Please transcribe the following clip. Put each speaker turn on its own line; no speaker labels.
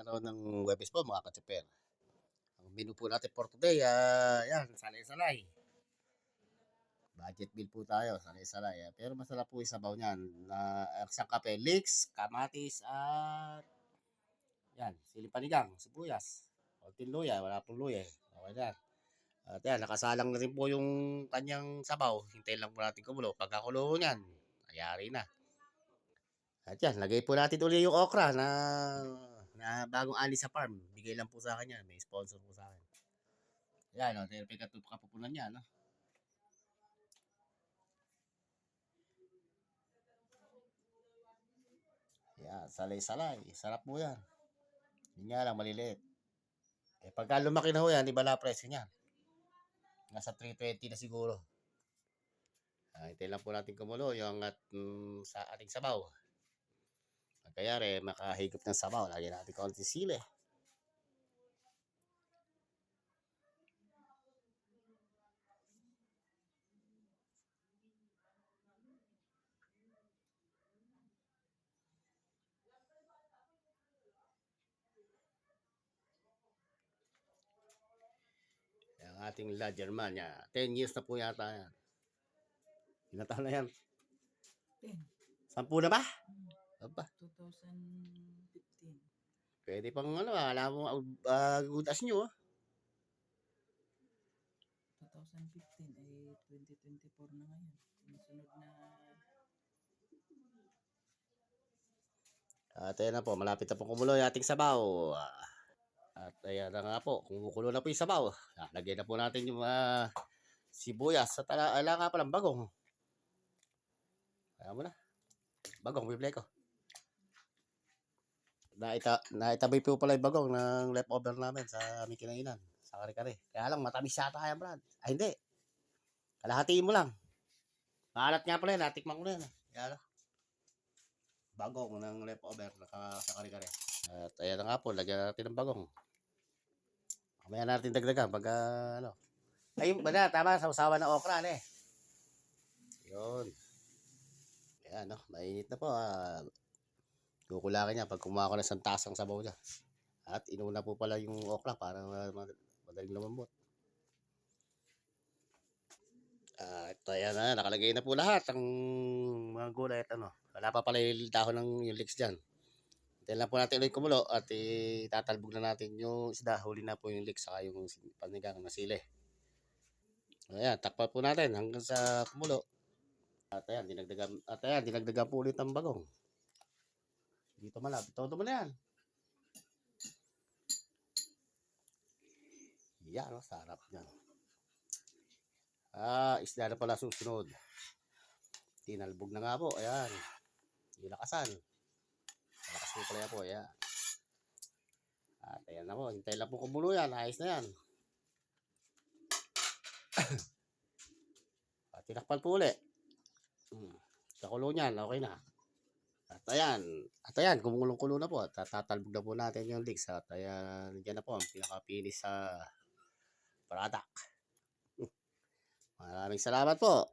araw ng Webes po mga katsuper. Ang menu po natin for today, ah, yan, salay-salay. Budget bill po tayo, salay-salay. ah. Pero masarap po yung sabaw niyan. Na, uh, isang kape, leeks, kamatis, at yan, silipanigang, sibuyas. Konting luya, wala pong luya. Okay na. At yan, nakasalang na rin po yung kanyang sabaw. Hintayin lang po natin kumulo. Pagkakulo niyan, ayari na. At yan, lagay po natin ulit yung okra na na bagong ani sa farm. Bigay lang po sa akin yan. May sponsor po sa akin. Yan, no, tayo kapupunan niya, no? Yan, salay-salay. Sarap po yan. Yun nga lang, maliliit. Eh, pagka lumaki na ho yan, iba na presyo niya. Nasa 320 na siguro. Ah, hintayin lang po natin kumulo yung at mm, sa ating sabaw. Kaya makahigop ng sabaw. Lagyan natin konti sili. Ang ating La German niya. 10 years na po yata yan. Ilan taon na yan?
10.
Sampu na ba? Aba,
2015.
pwede pang ano, alam mo, uh, gudas nyo. ah.
2015 ay 2024 na ngayon. Sunod na
At ayan na po, malapit na po kumulo yung ating sabaw. Ah, At ayan na nga po, kumukulo na po yung sabaw. Ah, Lagyan na po natin yung mga sibuyas. Sa tala, ala nga palang bagong. Kaya mo na. Bagong, bibili ko. Naita, naitabi po pala yung bagong ng leftover namin sa aming kinainan. Sa kare-kare. Kaya lang, matamis yata yan, Brad. Ay, hindi. Kalahatiin mo lang. Maalat nga pala yun, natikman ko na yan. eh. Kaya lang bagong ng leftover naka, sa kare-kare. At ayan na nga po, lagyan natin ng bagong. Mamaya natin dagdagan pag ah, ano. Ay, bada, tama, sausawa ng okra, eh. Yun. Ayan, no, mainit na po. Ah. Kukulangin niya pag kumuha ko ng isang tasang sabaw niya. At inuna po pala yung okra para madaling lumambot. At ayan na, nakalagay na po lahat ang mga gulay at ano. Wala pa pala yung dahon ng yung leeks dyan. Hintayin lang po natin ulit kumulo at itatalbog na natin yung isda. Huli na po yung leeks saka yung panigang na sili. Ayan, takpan po natin hanggang sa kumulo. At ayan, dinagdagan, at ayan, dinagdagan po ulit ang bagong. Dito malapit. Todo mo na yan. Yan, oh, sarap niyan. Ah, isda na pala susunod. Tinalbog na nga po. Ayan. Nilakasan. Malakas po pala po. Ayan. At ayan na po. Hintay lang po kumulo yan. Ayos na yan. At tinakpan po ulit. Hmm. Kakulo niyan. Okay na. At ayan. At ayan. Kumulong-kulo na po. At tatalbog na po natin yung leeks. At ayan. Diyan na po. Ang pinaka-finish sa product. Maraming salamat po.